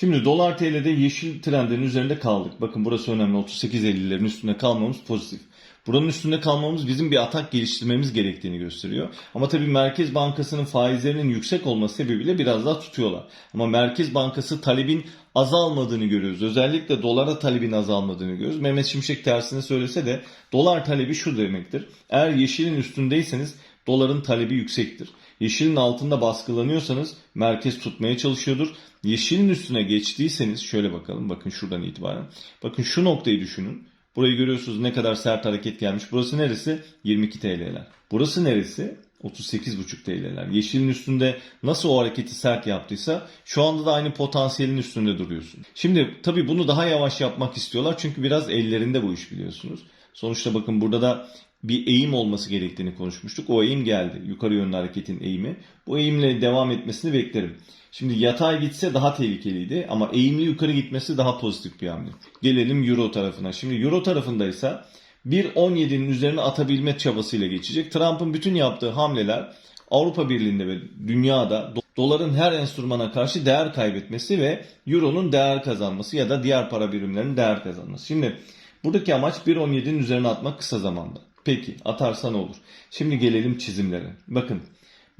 Şimdi dolar TL'de yeşil trendin üzerinde kaldık. Bakın burası önemli. 38.50'lerin üstünde kalmamız pozitif. Buranın üstünde kalmamız bizim bir atak geliştirmemiz gerektiğini gösteriyor. Ama tabii Merkez Bankası'nın faizlerinin yüksek olması sebebiyle biraz daha tutuyorlar. Ama Merkez Bankası talebin azalmadığını görüyoruz. Özellikle dolara talebin azalmadığını görüyoruz. Mehmet Şimşek tersini söylese de dolar talebi şu demektir. Eğer yeşilin üstündeyseniz doların talebi yüksektir. Yeşilin altında baskılanıyorsanız merkez tutmaya çalışıyordur. Yeşilin üstüne geçtiyseniz şöyle bakalım. Bakın şuradan itibaren. Bakın şu noktayı düşünün. Burayı görüyorsunuz ne kadar sert hareket gelmiş. Burası neresi? 22 TL'ler. Burası neresi? 38,5 TL'ler. Yeşilin üstünde nasıl o hareketi sert yaptıysa şu anda da aynı potansiyelin üstünde duruyorsun. Şimdi tabii bunu daha yavaş yapmak istiyorlar çünkü biraz ellerinde bu iş biliyorsunuz. Sonuçta bakın burada da bir eğim olması gerektiğini konuşmuştuk. O eğim geldi. Yukarı yönlü hareketin eğimi. Bu eğimle devam etmesini beklerim. Şimdi yatay gitse daha tehlikeliydi ama eğimli yukarı gitmesi daha pozitif bir hamle. Gelelim Euro tarafına. Şimdi Euro tarafındaysa 1.17'nin üzerine atabilme çabasıyla geçecek. Trump'ın bütün yaptığı hamleler Avrupa Birliği'nde ve dünyada do- doların her enstrümana karşı değer kaybetmesi ve euronun değer kazanması ya da diğer para birimlerinin değer kazanması. Şimdi buradaki amaç 1.17'nin üzerine atmak kısa zamanda. Peki atarsa ne olur? Şimdi gelelim çizimlere. Bakın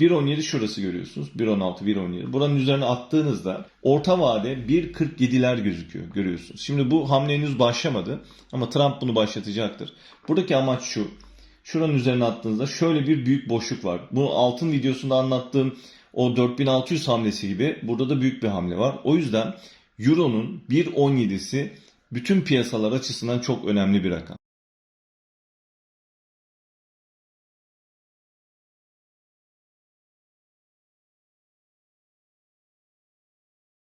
1.17 şurası görüyorsunuz. 1.16, 1.17. Buranın üzerine attığınızda orta vade 1.47'ler gözüküyor. Görüyorsunuz. Şimdi bu hamle henüz başlamadı. Ama Trump bunu başlatacaktır. Buradaki amaç şu. Şuranın üzerine attığınızda şöyle bir büyük boşluk var. Bu altın videosunda anlattığım o 4600 hamlesi gibi burada da büyük bir hamle var. O yüzden Euro'nun 1.17'si bütün piyasalar açısından çok önemli bir rakam.